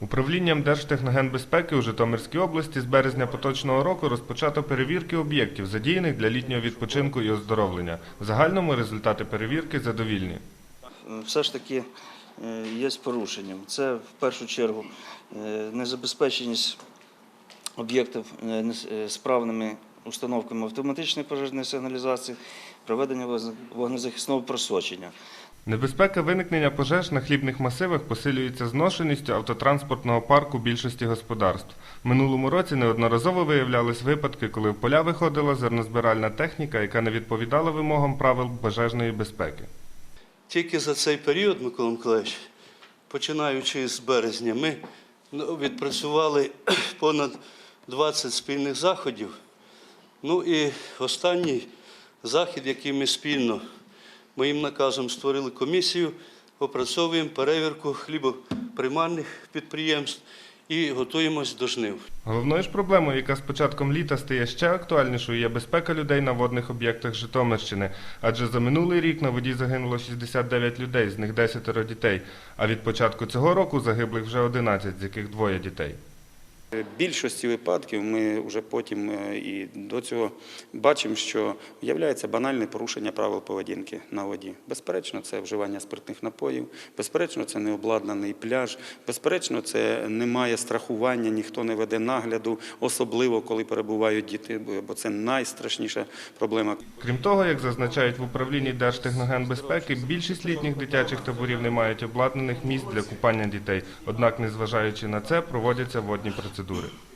Управлінням Держтехногенбезпеки у Житомирській області з березня поточного року розпочато перевірки об'єктів, задіяних для літнього відпочинку і оздоровлення. В загальному результати перевірки задовільні. все ж таки е, є порушенням. Це в першу чергу е, незабезпеченість об'єктів е, справними установками автоматичної пожежної сигналізації, проведення вогнезахисного просочення. Небезпека виникнення пожеж на хлібних масивах посилюється зношеністю автотранспортного парку більшості господарств. Минулому році неодноразово виявлялись випадки, коли в поля виходила зернозбиральна техніка, яка не відповідала вимогам правил пожежної безпеки. Тільки за цей період, Микола Миколаївич, починаючи з березня, ми ну, відпрацювали понад 20 спільних заходів. Ну і останній захід, який ми спільно моїм наказом створили комісію, опрацьовуємо перевірку хлібоприймальних підприємств і готуємось до жнив. Головною ж проблемою, яка з початком літа стає ще актуальнішою, є безпека людей на водних об'єктах Житомирщини. Адже за минулий рік на воді загинуло 69 людей, з них 10 дітей. А від початку цього року загиблих вже 11, з яких двоє дітей. Більшості випадків ми вже потім е, і до цього бачимо, що являється банальне порушення правил поведінки на воді. Безперечно, це вживання спиртних напоїв, безперечно, це необладнаний пляж, безперечно, це немає страхування, ніхто не веде нагляду, особливо коли перебувають діти, бо це найстрашніша проблема. Крім того, як зазначають в управлінні Держтехногенбезпеки, більшість літніх дитячих таборів не мають обладнаних місць для купання дітей. Однак, незважаючи на це, проводяться водні процедури.